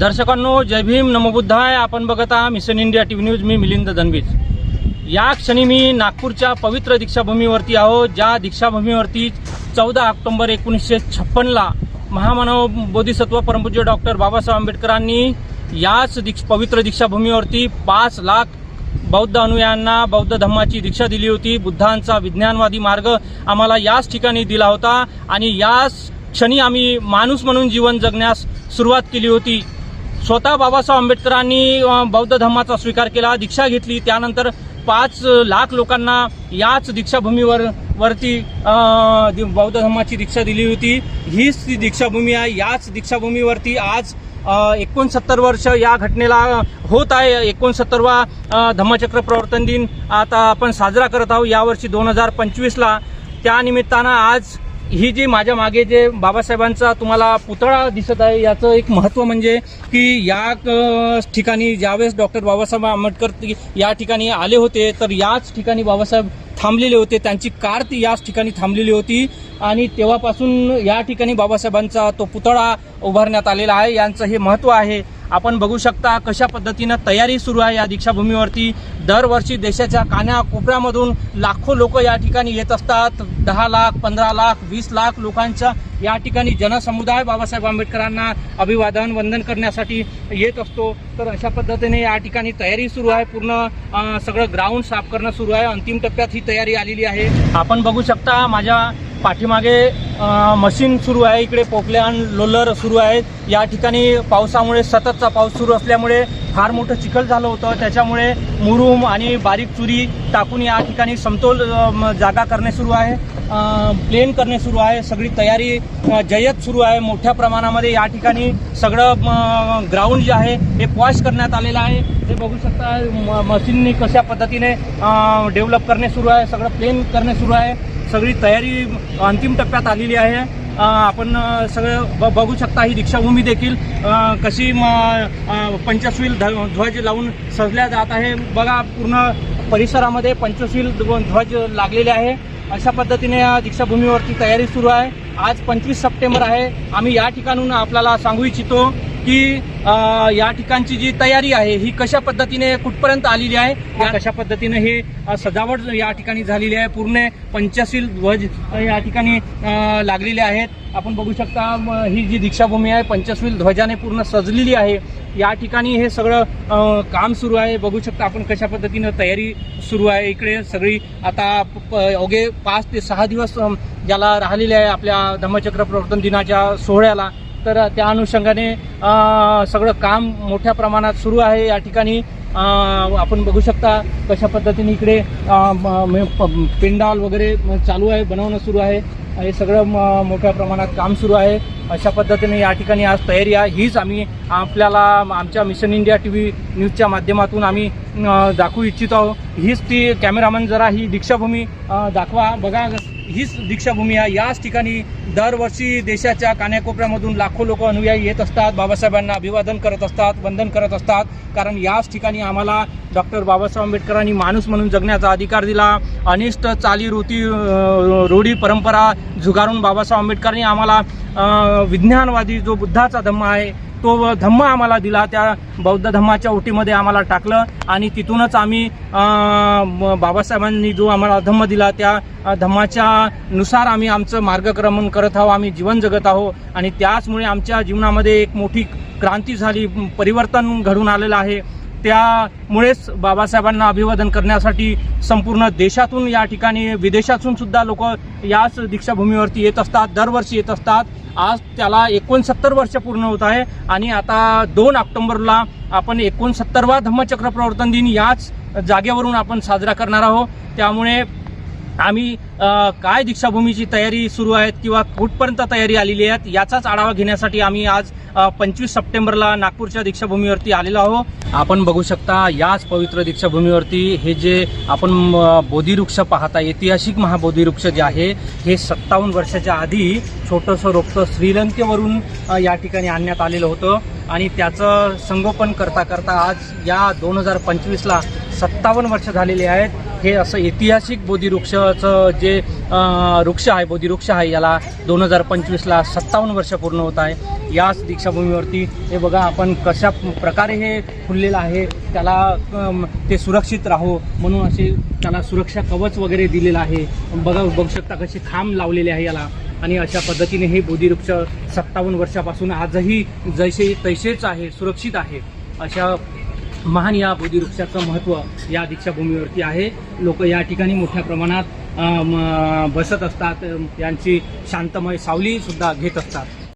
दर्शकांनो जय भीम नमोबुद्धाय आपण बघत आहात mission India T V news. मी मिलिंद दनबीज या क्षणी मी नागपूरच्या पवित्र दीक्षाभूमीवरती आहो ज्या दीक्षाभूमीवरती चौदा ऑक्टोंबर एकोणीसशे छप्पनला महामानव बोधिसत्व परमपूज्य डॉक्टर बाबासाहेब आंबेडकरांनी याच दीक्ष पवित्र दीक्षाभूमीवरती पाच लाख बौद्ध अनुयायांना बौद्ध धम्माची दीक्षा दिली होती. बुद्धांचा विज्ञानवादी मार्ग आम्हाला याच ठिकाणी दिला होता आणि याच क्षणी आम्ही माणूस म्हणून जीवन जगण्यास सुरुवात केली होती. स्वतः बाबासाहेब आंबेडकरांनी बौद्ध धर्माचा स्वीकार केला दीक्षा घेतली. त्यानंतर पाच लाख लोकांना याच दीक्षाभूमीवर वरती बौद्ध धर्माची दीक्षा दिली होती. हीच ती दीक्षाभूमी आहे. याच दीक्षाभूमीवरती आज एकोणसत्तर वर्ष या घटनेला होत आहे. एकोणसत्तरवा धम्मचक्र प्रवर्तन दिन. आता आपण साजरा करत आहोत. यावर्षी दोन हजार पंचवीसला. त्यानिमित्तानं आज ही जी माझ्या मागे जे बाबासाहेबांचा तुम्हाला पुतळा दिसत आहे याचं एक महत्त्व म्हणजे की या ठिकाणी ज्यावेळेस डॉक्टर बाबासाहेब आंबेडकर या ठिकाणी आले होते तर याच ठिकाणी बाबासाहेब थांबलेले होते. त्यांची कार ती याच ठिकाणी थांबलेली होती आणि तेव्हापासून या ठिकाणी बाबासाहेबांचा तो पुतळा उभारण्यात आलेला आहे. यांचं हे महत्त्व आहे. आपण बघू शकता कशा पद्धतीनं तयारी सुरू आहे या दीक्षाभूमीवरती. दरवर्षी देशाच्या कान्या कोपऱ्यामधून लाखो लोक या ठिकाणी येत असतात. दहा लाख पंधरा लाख वीस लाख लोकांच्या या ठिकाणी जनसमुदाय बाबासाहेब आंबेडकरांना अभिवादन वंदन करण्यासाठी येत असतो. तर अशा पद्धतीने या ठिकाणी तयारी सुरू आहे. पूर्ण सगळं ग्राउंड साफ करणं सुरू आहे. अंतिम टप्प्यात ही तयारी आलेली आहे. आपण बघू शकता माझ्या पाठीमागे मशीन सुरू आहे इकडे पोकल्यान लोलर सुरू आहे या ठिकाणी पावसामुळे सततचा पाऊस सुरू असल्यामुळे फार मोठं चिखल झालं होतं. त्याच्यामुळे मुरुम आणि बारीक चुरी टाकून या ठिकाणी समतोल जागा करणे सुरू आहे. प्लेन करणे सुरू आहे. सगळी तयारी जय्यत सुरू आहे. मोठ्या प्रमाणामध्ये या ठिकाणी सगळं ग्राउंड जे आहे हे पॉश करण्यात आलेलं आहे. हे बघू शकता म- मशीननी कशा पद्धतीने डेव्हलप करणे सुरू आहे. सगळं प्लेन करणे सुरू आहे. सगळी तयारी अंतिम टप्प्यात आलेली आहे. आपण सगळं ब- बघू शकता ही दीक्षाभूमी देखील. कशी पंचशील ध- ध्वज लावून सजल्या जात आहे. बघा पूर्ण परिसरामध्ये पंचशील ध्वज लागलेले आहे. अशा पद्धतीने या तयारी सुरू आहे. आज पंचवीस सप्टेंबर आहे. आम्ही या ठिकाणून आपल्याला सांगू इच्छितो. की या ठिकाणची जी तयारी आहे ही कशा पद्धतीने कुठपर्यंत आलेली आहे? या कशा पद्धतीने हे सजावट या ठिकाणी झालेली आहे? पूर्ण पंचशील ध्वज या ठिकाणी लागलेले आहेत. आपण बघू शकता ही जी दीक्षाभूमी आहे पंचशील ध्वजाने पूर्ण सजलेली आहे. या ठिकाणी हे सगळं काम सुरू आहे. बघू शकता आपण कशा पद्धतीनं तयारी सुरू आहे. इकडे सगळी आता अवघे पाच ते सहा दिवस ज्याला राहिलेले आहे आपल्या धम्मचक्र प्रवर्तन दिनाच्या सोहळ्याला तर त्या अनुषंगाने सगळं काम मोठ्या प्रमाणात सुरू आहे. या ठिकाणी आपण बघू शकता कशा पद्धतीने इकडे अ, म- पेंडाल वगैरे चालू आहे बनवणं सुरू आहे. हे सगळं म- मोठ्या प्रमाणात काम सुरू आहे. अशा पद्धतीने या ठिकाणी आज तयारी आहे. हीच आम्ही आपल्याला आमच्या मिशन इंडिया टी व्ही न्यूजच्या माध्यमातून आम्ही दाखवू इच्छित आहोत. हीच ती कॅमेरामन जरा ही दीक्षाभूमी दाखवा. बघा हीच दीक्षाभूमी आहे. याच ठिकाणी दरवर्षी देशाच्या कान्याकोपऱ्यामधून लाखो लोक अनुयायी येत असतात. बाबासाहेबांना अभिवादन करत असतात वंदन करत असतात. कारण याच ठिकाणी आम्हाला डॉक्टर बाबासाहेब आंबेडकरांनी माणूस म्हणून जगण्याचा अधिकार दिला. अनिष्ट चाली रूढी परंपरा झुगारून बाबासाहेब आंबेडकरांनी आम्हाला विज्ञानवादी जो बुद्धाचा धम्म आहे तो धम्म आम्हाला दिला त्या बौद्ध धम्माच्या ओटीमध्ये आम्हाला टाकलं आणि तिथूनच आम्ही बाबासाहेबांनी जो आम्हाला धम्म दिला त्या धम्माच्या नुसार आम्ही आमचं मार्गक्रमण करत आहोत आम्ही जीवन जगत आहो आणि त्याचमुळे आमच्या जीवनामध्ये एक मोठी क्रांती झाली परिवर्तन घडून आलेलं आहे. त्यामुळेच बाबासाहेबांना अभिवादन करण्यासाठी संपूर्ण देशातून या ठिकाणी विदेशातून सुद्धा लोक याच दीक्षाभूमीवरती येत असतात दरवर्षी येत असतात. आज त्याला एकोणसत्तर वर्ष पूर्ण होत आहे आणि आता दोन ऑक्टोंबरला आपण एकोणसत्तरवा धम्मचक्र प्रवर्तन दिन याच जागेवरून आपण साजरा करणार आहोत. त्यामुळे आम्ही काय दीक्षाभूमीची तयारी सुरू आहेत किंवा कुठपर्यंत तयारी आलेली आहेत याचाच आढावा घेण्यासाठी आम्ही आज पंचवीस सप्टेंबरला नागपूरच्या दीक्षाभूमीवरती आलेलो आहोत. आपण बघू शकता याच पवित्र दीक्षाभूमीवरती हे जे आपण म, बोधिवृक्ष पाहता ऐतिहासिक महाबोधिवृक्ष जे आहे हे सत्तावन्न वर्षाच्या आधी छोटंसं रोपटं श्रीलंकेवरून या ठिकाणी आणण्यात आलेलं होतं. आणि त्याचं संगोपन करता करता आज या दोन हजार पंचवीसला सत्तावन्न वर्ष झालेले आहेत. हे असं ऐतिहासिक बोधिवृक्षाचं जे वृक्ष आहे बोधिवृक्ष आहे याला दोन हजार पंचवीसला सत्तावन्न वर्ष पूर्ण होत आहे. याच दीक्षाभूमीवरती हे बघा आपण कशा प्रकारे हे फुललेलं आहे त्याला ते सुरक्षित राहो म्हणून असे त्याला सुरक्षा कवच वगैरे दिलेलं आहे. बघा बघू शकता कसे खांब लावलेले आहे याला. आणि अशा पद्धतीने हे बोधिवृक्ष सत्तावन्न वर्षापासून आजही जैसे तैसेच आहे सुरक्षित आहे. अशा महान या बोधिवृक्षाचं महत्त्व या दीक्षाभूमीवरती आहे. लोक या ठिकाणी मोठ्या प्रमाणात बसत असतात. यांची शांतमय सावली सुद्धा घेत असतात.